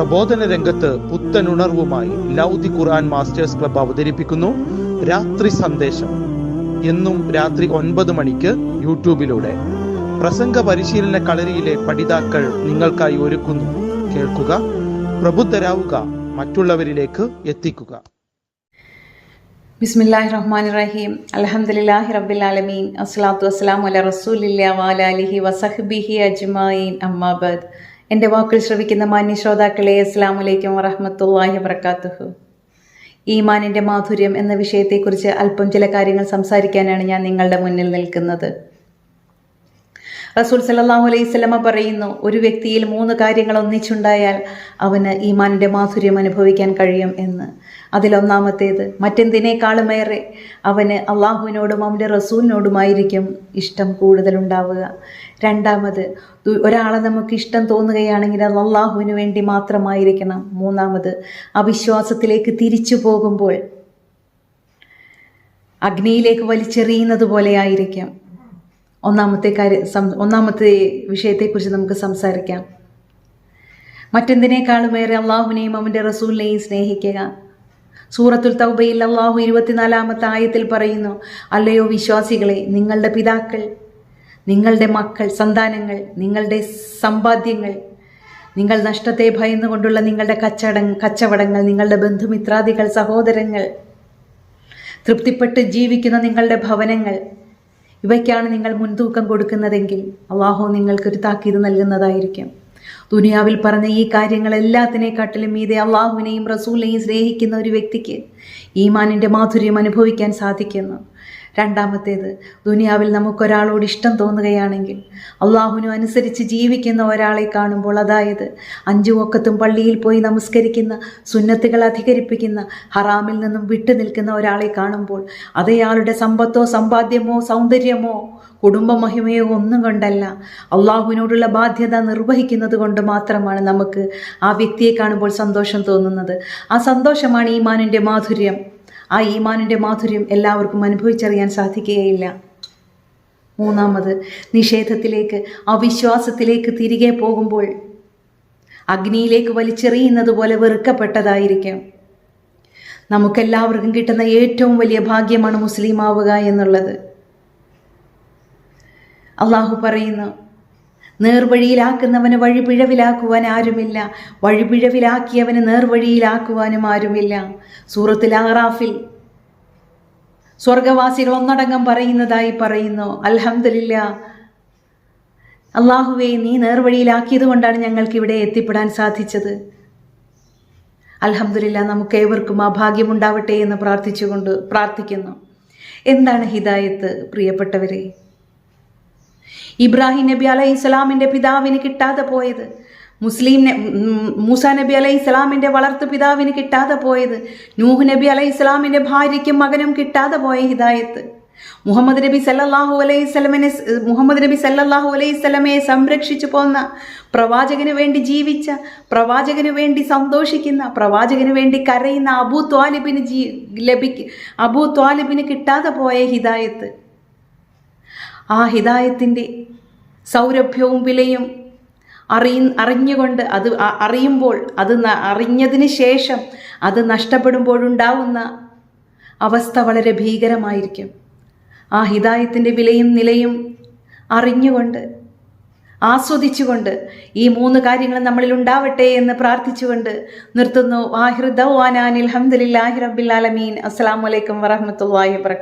പ്രബോധന രംഗത്ത് പുത്തനുണർവുമായി ലൗദി ഖുർആൻ masters club അവതരിപ്പിക്കുന്നു രാത്രി സന്ദേശം. എന്നും രാത്രി ഒൻപത് മണിക്ക് യൂട്യൂബിലൂടെ. പ്രസംഗ പരിശീലന കളരിയിലെ പഠിതാക്കൾ നിങ്ങൾക്കായി ഒരുക്കുന്നു. കേൾക്കുക പ്രബുദ്ധരാവുക മറ്റുള്ളവരിലേക്ക് എത്തിക്കുക. ബിസ്മില്ലാഹി റഹ്മാൻ റഹീം അലഹമുല്ലാഹി റബ്ബിലാലമീൻ. അസ്സലാത്തു വസ്സലാം അല റസൂലില്ല വസഹബിഹി അജ്മായിൻ അമ്മാബദ് എന്റെ വാക്കിൽ ശ്രവിക്കുന്ന മാന്യ ശ്രോതാക്കളെ അസ്സാമലൈക്കും വറഹമത്തല്ലാഹി വർക്കാത്തുഹു ഈമാനിന്റെ മാധുര്യം എന്ന വിഷയത്തെക്കുറിച്ച് അല്പം ചില കാര്യങ്ങൾ സംസാരിക്കാനാണ് ഞാൻ നിങ്ങളുടെ മുന്നിൽ നിൽക്കുന്നത്. റസൂൽ സല്ലാഹു അലൈഹി സ്വലമ പറയുന്നു ഒരു വ്യക്തിയിൽ മൂന്ന് കാര്യങ്ങൾ ഒന്നിച്ചുണ്ടായാൽ അവന് ഈമാനിന്റെ മാധുര്യം അനുഭവിക്കാൻ കഴിയും എന്ന്. അതിലൊന്നാമത്തേത് മറ്റെന്തിനേക്കാളുമേറെ അവന് അള്ളാഹുവിനോടും അവന്റെ റസൂലിനോടുമായിരിക്കും ഇഷ്ടം കൂടുതലുണ്ടാവുക രണ്ടാമത് ഒരാളെ നമുക്ക് ഇഷ്ടം തോന്നുകയാണെങ്കിൽ അത് അള്ളാഹുവിന് വേണ്ടി മാത്രമായിരിക്കണം. മൂന്നാമത് അവിശ്വാസത്തിലേക്ക് തിരിച്ചു പോകുമ്പോൾ അഗ്നിയിലേക്ക് വലിച്ചെറിയുന്നത് പോലെ ആയിരിക്കാം ഒന്നാമത്തെ കാര്യം ഒന്നാമത്തെ വിഷയത്തെക്കുറിച്ച് നമുക്ക് സംസാരിക്കാം. മറ്റെന്തിനേക്കാളുമേറെ അള്ളാഹുവിനെയും അവന്റെ റസൂലിനെയും സ്നേഹിക്കുക. സൂറത്തുൽ തൗബയിൽ അള്ളാഹു ഇരുപത്തിനാലാമത്തെ ആയത്തിൽ പറയുന്നു അല്ലയോ വിശ്വാസികളെ നിങ്ങളുടെ പിതാക്കൾ നിങ്ങളുടെ മക്കൾ സന്താനങ്ങൾ നിങ്ങളുടെ സമ്പാദ്യങ്ങൾ നിങ്ങൾ നഷ്ടത്തെ ഭയന്നുകൊണ്ടുള്ള നിങ്ങളുടെ കച്ചട കച്ചവടങ്ങൾ നിങ്ങളുടെ ബന്ധുമിത്രാദികൾ സഹോദരങ്ങൾ തൃപ്തിപ്പെട്ട് ജീവിക്കുന്ന നിങ്ങളുടെ ഭവനങ്ങൾ ഇവയ്ക്കാണ് നിങ്ങൾ മുൻതൂക്കം കൊടുക്കുന്നതെങ്കിൽ അള്ളാഹു നിങ്ങൾക്കൊരു താക്കീത് നൽകുന്നതായിരിക്കും. ദുനിയാവിൽ പറഞ്ഞ ഈ കാര്യങ്ങൾ എല്ലാത്തിനെക്കാട്ടിലും മീതെ അള്ളാഹുവിനെയും റസൂലിനെയും സ്നേഹിക്കുന്ന ഒരു വ്യക്തിക്ക് ഈമാനിന്റെ മാധുര്യം അനുഭവിക്കാൻ സാധിക്കുന്നു. രണ്ടാമത്തേത് ദുനിയാവിൽ നമുക്കൊരാളോട് ഇഷ്ടം തോന്നുകയാണെങ്കിൽ അള്ളാഹുവിനു അനുസരിച്ച് ജീവിക്കുന്ന ഒരാളെ കാണുമ്പോൾ അതായത് അഞ്ചു ഒക്കത്തും പള്ളിയിൽ പോയി നമസ്കരിക്കുന്ന സുന്നത്തുകൾ അധികരിപ്പിക്കുന്ന ഹറാമിൽ നിന്നും വിട്ടു നിൽക്കുന്ന ഒരാളെ കാണുമ്പോൾ അതേയാളുടെ സമ്പത്തോ സമ്പാദ്യമോ സൗന്ദര്യമോ കുടുംബ മഹിമയോ ഒന്നും കൊണ്ടല്ല. അള്ളാഹുവിനോടുള്ള ബാധ്യത നിർവഹിക്കുന്നത് കൊണ്ട് മാത്രമാണ് നമുക്ക് ആ വ്യക്തിയെ കാണുമ്പോൾ സന്തോഷം തോന്നുന്നത്. ആ സന്തോഷമാണ് ഈമാനിന്റെ മാധുര്യം. ആ ഈമാനിന്റെ മാധുര്യം എല്ലാവർക്കും അനുഭവിച്ചറിയാൻ സാധിക്കുകയില്ല. മൂന്നാമത് നിഷേധത്തിലേക്ക് അവിശ്വാസത്തിലേക്ക് തിരികെ പോകുമ്പോൾ അഗ്നിയിലേക്ക് വലിച്ചെറിയുന്നത് പോലെ വെറുക്കപ്പെട്ടതായിരിക്കാം. നമുക്കെല്ലാവർക്കും കിട്ടുന്ന ഏറ്റവും വലിയ ഭാഗ്യമാണ് മുസ്ലിം ആവുക എന്നുള്ളത്. അള്ളാഹു പറയുന്നു നേർവഴിയിലാക്കുന്നവന് വഴിപിഴവിലാക്കുവാൻ ആരുമില്ല. വഴിപിഴവിലാക്കിയവന് നേർവഴിയിലാക്കുവാനും ആരുമില്ല. സൂറത്തിൽ ആറാഫിൽ സ്വർഗവാസികൾ ഒന്നടങ്കം പറയുന്നതായി പറയുന്നു അലഹമില്ല അള്ളാഹുവെ നീ നേർവഴിയിലാക്കിയത് കൊണ്ടാണ് ഞങ്ങൾക്ക് ഇവിടെ എത്തിപ്പെടാൻ സാധിച്ചത്. അലഹമില്ല നമുക്ക് ഏവർക്കും ആ ഭാഗ്യമുണ്ടാവട്ടെ എന്ന് പ്രാർത്ഥിച്ചുകൊണ്ട് പ്രാർത്ഥിക്കുന്നു. എന്താണ് ഹിദായത്ത് പ്രിയപ്പെട്ടവരെ? ഇബ്രാഹിം നബി അലൈഹി സ്വലാമിന്റെ പിതാവിന് കിട്ടാതെ പോയത്. മുസ്ലിം മൂസ നബി അലൈഹി സ്വലാമിന്റെ വളർത്തു പിതാവിന് കിട്ടാതെ പോയത്. നൂഹ് നബി അലൈഹി സ്വലാമിന്റെ ഭാര്യയ്ക്കും മകനും കിട്ടാതെ പോയ ഹിദായത്ത്. മുഹമ്മദ് നബി സല്ലാഹു അലൈഹി സ്വലമിനെ മുഹമ്മദ് നബി സല്ലാഹു അലൈഹി സ്വലമയെ സംരക്ഷിച്ചു പോന്ന പ്രവാചകന് വേണ്ടി ജീവിച്ച പ്രവാചകന് വേണ്ടി സന്തോഷിക്കുന്ന പ്രവാചകന് വേണ്ടി കരയുന്ന അബൂ ത്വാലിബിന് ജീ ലഭിക്ക അബൂ ത്വാലിബിന് കിട്ടാതെ പോയ ഹിദായത്ത്. ആ ഹിതായത്തിന്റെ സൗരഭ്യവും വിലയും അറിയ അറിഞ്ഞുകൊണ്ട് അത് അറിയുമ്പോൾ അത് അറിഞ്ഞതിന് ശേഷം അത് നഷ്ടപ്പെടുമ്പോഴുണ്ടാവുന്ന അവസ്ഥ വളരെ ഭീകരമായിരിക്കും. ആ ഹിതായത്തിന്റെ വിലയും നിലയും അറിഞ്ഞുകൊണ്ട് ആസ്വദിച്ചുകൊണ്ട് ഈ മൂന്ന് കാര്യങ്ങൾ നമ്മളിൽ ഉണ്ടാവട്ടെ എന്ന് പ്രാർത്ഥിച്ചുകൊണ്ട് നിർത്തുന്നു. വാഹിർ ദവാനാനിൽ അലഹമുല്ലാഹി റബ്ബിൽ ആലമീൻ. അസ്സാം വലൈക്കും വറഹമത്തല്ലാഹി വർക്കാത്തു